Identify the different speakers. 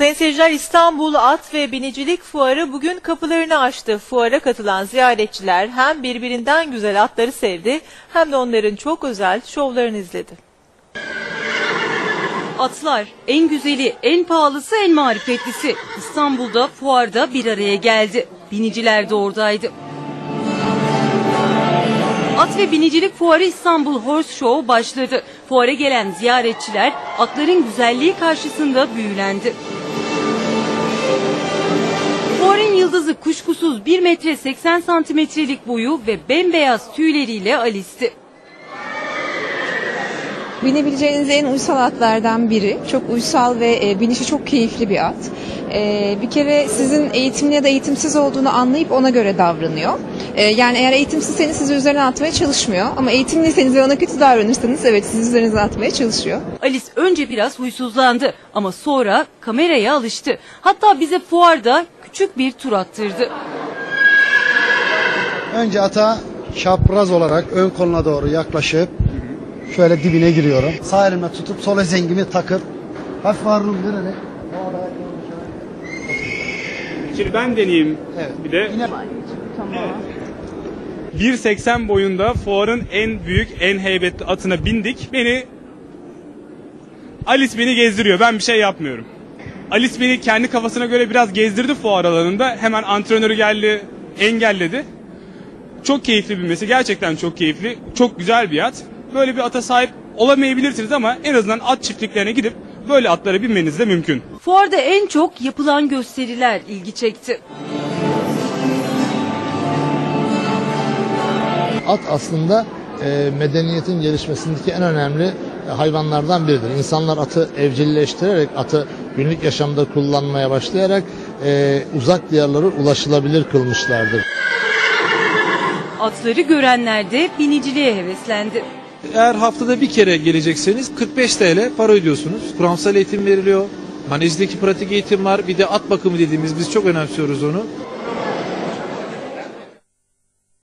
Speaker 1: Sayın seyirciler İstanbul At ve Binicilik Fuarı bugün kapılarını açtı. Fuara katılan ziyaretçiler hem birbirinden güzel atları sevdi hem de onların çok özel şovlarını izledi.
Speaker 2: Atlar en güzeli, en pahalısı, en marifetlisi. İstanbul'da fuarda bir araya geldi. Biniciler de oradaydı. At ve Binicilik Fuarı İstanbul Horse Show başladı. Fuara gelen ziyaretçiler atların güzelliği karşısında büyülendi. Fuarın yıldızı kuşkusuz 1 metre 80 santimetrelik boyu ve bembeyaz tüyleriyle Alice'ti.
Speaker 3: Binebileceğiniz en uysal atlardan biri. Çok uysal ve e, binişi çok keyifli bir at. E, bir kere sizin eğitimli ya da eğitimsiz olduğunu anlayıp ona göre davranıyor. E, yani eğer eğitimsizseniz sizi üzerine atmaya çalışmıyor. Ama eğitimliyseniz ve ona kötü davranırsanız evet sizi üzerinize atmaya çalışıyor.
Speaker 2: Alice önce biraz huysuzlandı ama sonra kameraya alıştı. Hatta bize fuarda küçük bir tur attırdı.
Speaker 4: Önce ata çapraz olarak ön koluna doğru yaklaşıp şöyle dibine giriyorum. Sağ elimle tutup sol ezengimi takıp hafif ağırlığımı vererek
Speaker 5: Şimdi ben deneyeyim
Speaker 4: Evet.
Speaker 5: bir de.
Speaker 4: Yine
Speaker 5: 1.80 boyunda fuarın en büyük, en heybetli atına bindik. Beni Alice beni gezdiriyor. Ben bir şey yapmıyorum. Alice beni kendi kafasına göre biraz gezdirdi fuar alanında. Hemen antrenörü geldi, engelledi. Çok keyifli bir mesi. Gerçekten çok keyifli. Çok güzel bir at. Böyle bir ata sahip olamayabilirsiniz ama en azından at çiftliklerine gidip böyle atlara binmeniz de mümkün.
Speaker 2: Fuarda en çok yapılan gösteriler ilgi çekti.
Speaker 6: At aslında e, medeniyetin gelişmesindeki en önemli e, hayvanlardan biridir. İnsanlar atı evcilleştirerek, atı günlük yaşamda kullanmaya başlayarak e, uzak diyarlara ulaşılabilir kılmışlardır.
Speaker 2: Atları görenler de biniciliğe heveslendi.
Speaker 7: Eğer haftada bir kere gelecekseniz 45 TL para ödüyorsunuz. Kuramsal eğitim veriliyor. Manejdeki pratik eğitim var. Bir de at bakımı dediğimiz biz çok önemsiyoruz onu.